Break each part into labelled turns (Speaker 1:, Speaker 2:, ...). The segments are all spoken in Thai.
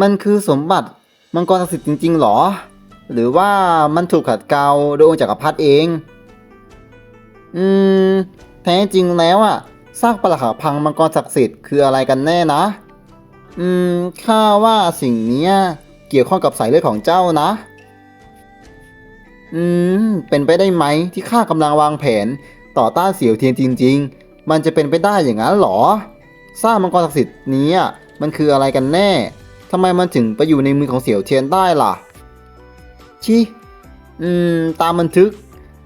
Speaker 1: มันคือสมบัติมังกรศักดิ์สิทธิ์จริง ๆ หรอ หรือว่ามันถูกขัดเกลาโดยองค์จักรพรรดิเอง อืม แท้จริงแล้วอะซากปรักหักพังมังกรศักดิ์สิทธิ์คืออะไรกันแน่นะ อืม ข้าว่าสิ่งนี้เกี่ยวข้องกับสายเลือดของเจ้านะ อืม เป็นไปได้ไหมที่ข้ากำลังวางแผนต่อต้านเสี่ยวเทียนจริง ๆ มันจะเป็นไปได้อย่างนั้นหรอ สร้างมังกรศักดิ์สิทธิ์นี้มันคืออะไรกันแน่ ทำไมมันถึงไปอยู่ในมือของเสี่ยวเทียนได้ล่ะ ชิอืม ตามบันทึก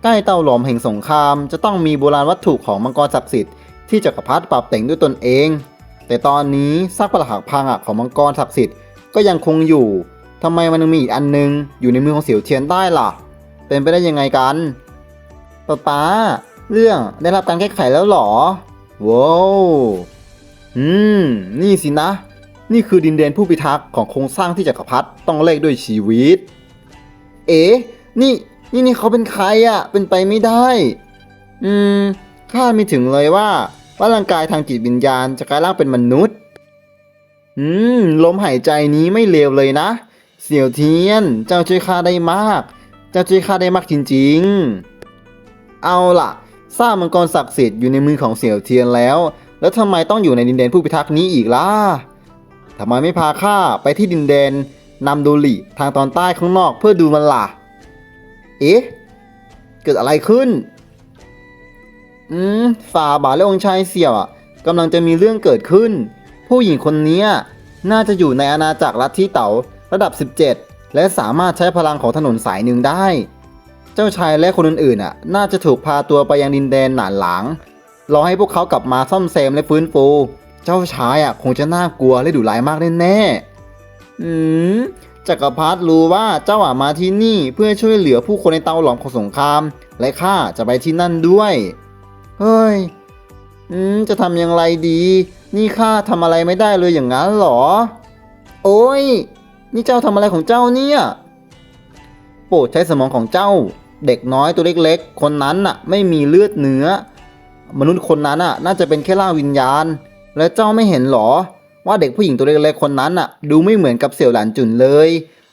Speaker 1: ใกล้เตาหลอมแห่งสงคราม จะต้องมีโบราณวัตถุของมังกรศักดิ์สิทธิ์ที่จักรพรรดิปรับแต่งด้วยตนเอง แต่ตอนนี้ซากปรักหักพังอะของมังกรศักดิ์สิทธิ์ก็ยังคงอยู่ทำไมมันยังมีอีกอันนึง อยู่ในมือของเสี่ยวเทียนได้ล่ะ เป็นไปได้ยังไงกันป๊าป๊าเรื่องได้รับการแก้ไขแล้วหรอว้าวอืม นี่สินะ นี่คือดินแดนผู้พิทักษ์ของโครงสร้างที่จักรพรรดิต้องแลกด้วยชีวิต เอ๋นี่ นี่นี่เขาเป็นใครอะเป็นไปไม่ได้ อืมข้าไม่ถึงเลยว่า ว่าร่างกายทางจิตวิญญาณจะกลายร่างเป็นมนุษย์ อืม ลมหายใจนี้ไม่เลวเลยนะ เสี่ยวเทียน เจ้าช่วยข้าได้มาก เจ้าช่วยข้าได้มากจริงๆ เอาล่ะสร้างมังกรศักดิ์สิทธิ์อยู่ในมือของเสี่ยวเทียนแล้ว แล้วทำไมต้องอยู่ในดินแดนผู้พิทักษ์นี้อีกล่ะ ทำไมไม่พาข้าไปที่ดินแดนนำโดลิทางตอนใต้ข้างนอกเพื่อดูมันล่ะ เอ๊ะ เกิดอะไรขึ้น อืม ฝ่าบาทและองค์ชายเสี่ยวอะกำลังจะมีเรื่องเกิดขึ้น ผู้หญิงคนนี้น่าจะอยู่ในอาณาจักรลัทธิเต๋าระดับ 17 และสามารถใช้พลังของถนนสายหนึ่งได้ เจ้าชายและคนอื่นๆอะ น่าจะถูกพาตัวไปยังดินแดนหนานหลังรอให้พวกเขากลับมาซ่อมแซมและฟื้นฟู เจ้าชายอะคงจะน่ากลัวและดุร้ายมากแน่ๆอืมจักรพรรดิรู้ว่าเจ้าอะมาที่นี่เพื่อช่วยเหลือผู้คนในเตาหลอมของสงคราม และข้าจะไปที่นั่นด้วย เฮ้ย อืม จะทำอย่างไรดี นี่ข้าทำอะไรไม่ได้เลยอย่างนั้นเหรอ โอ้ย นี่เจ้าทำอะไรของเจ้าเนี่ยโปรดใช้สมองของเจ้า เด็กน้อยตัวเล็กๆ คนนั้นน่ะ ไม่มีเลือดเนื้อ มนุษย์คนนั้นน่ะ น่าจะเป็นแค่ร่างวิญญาณ และเจ้าไม่เห็นหรอ ว่าเด็กผู้หญิงตัวเล็กๆคนนั้นน่ะ ดูไม่เหมือนกับเสี่ยวหลานจุนเลย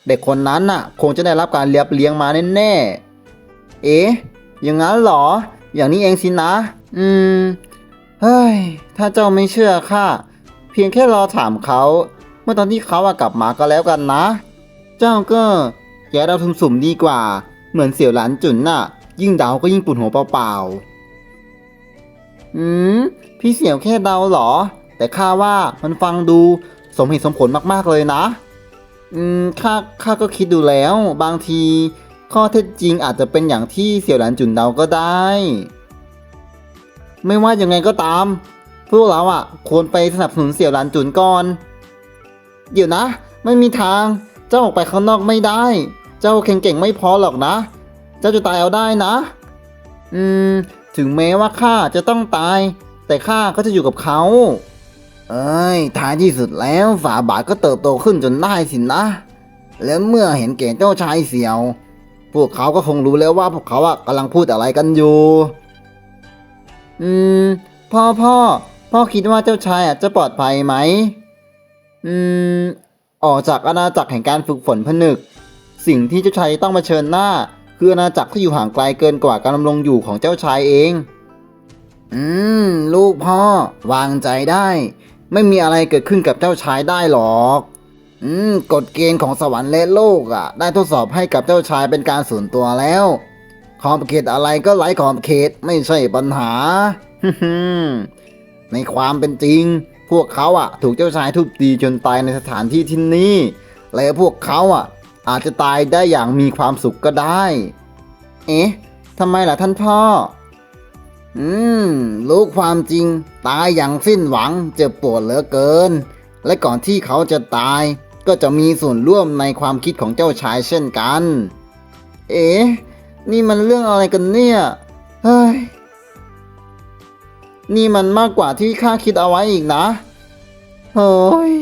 Speaker 1: เด็กคนนั้นน่ะ คงจะได้รับการเลี้ยบเลี้ยงมาแน่ๆ เอ๊ะ อย่างนั้นเหรอ อย่างนี้เองสินะ อืม เฮ้ย ถ้าเจ้าไม่เชื่อข้าเพียงแค่รอถามเขา เมื่อตอนที่เขากลับมาก็แล้วกันนะ เจ้าก็อย่าเดาสุ่มดีกว่า เหมือนเสี่ยวหลานจุนน่ะ ยิ่งเดาก็ยิ่งปวดหัวเปล่าๆ อืม พี่เสี่ยวแค่เดาเหรอ แต่ข้าว่ามันฟังดูสมเหตุสมผลมากๆเลยนะ อืม ข้า ข้าก็คิดดูแล้ว บางที ข้อเท็จจริงอาจจะเป็นอย่างที่เสี่ยวหลานจุนเดาก็ได้ ไม่ว่ายังไงก็ตาม พวกเราอะ ควรไปสนับสนุนเสี่ยวหลานจุนก่อน เดี๋ยวนะ ไม่มีทาง เจ้าออกไปข้างนอกไม่ได้ เจ้าแข็งเก่งไม่พอหรอกนะ เจ้าจะตายเอาได้นะ อืม ถึงแม้ว่าข้าจะต้องตาย แต่ข้าก็จะอยู่กับเขา เอ้ยท้ายที่สุดแล้วฝาบาทก็เติบโตขึ้นจนได้สินะและเมื่อเห็นแก่เจ้าชายเสี่ยว พวกเขาก็คงรู้แล้วว่าพวกเขาอะกำลังพูดอะไรกันอยู่ อืม พ่อพ่อ พ่อคิดว่าเจ้าชายอะจะปลอดภัยไหม อืม ออกจากอาณาจักรแห่งการฝึกฝนผนึก สิ่งที่เจ้าชายต้องมาเชิญหน้า คืออาณาจักรที่อยู่ห่างไกลเกินกว่าการดำรงอยู่ของเจ้าชายเอง อืม ลูกพ่อ วางใจได้ ไม่มีอะไรเกิดขึ้นกับเจ้าชายได้หรอก อืม กฎเกณฑ์ของสวรรค์และโลกอะ ได้ทดสอบให้กับเจ้าชายเป็นการส่วนตัวแล้วขอบเขตอะไรก็ไร้ขอบเขตไม่ใช่ปัญหา ในความเป็นจริง พวกเขาอะ ถูกเจ้าชายทุบตีจนตายในสถานที่ที่นี่ และพวกเขาอะ อาจจะตายได้อย่างมีความสุขก็ได้ เอ๊ะทำไมล่ะท่านพ่อ อืม รู้ความจริง ตายอย่างสิ้นหวังเจ็บปวดเหลือเกิน และก่อนที่เขาจะตาย ก็จะมีส่วนร่วมในความคิดของเจ้าชายเช่นกัน เอ๊ะ นี่มันเรื่องอะไรกันเนี่ย เฮ้ย นี่มันมากกว่าที่ข้าคิดเอาไว้อีกนะโอ้ย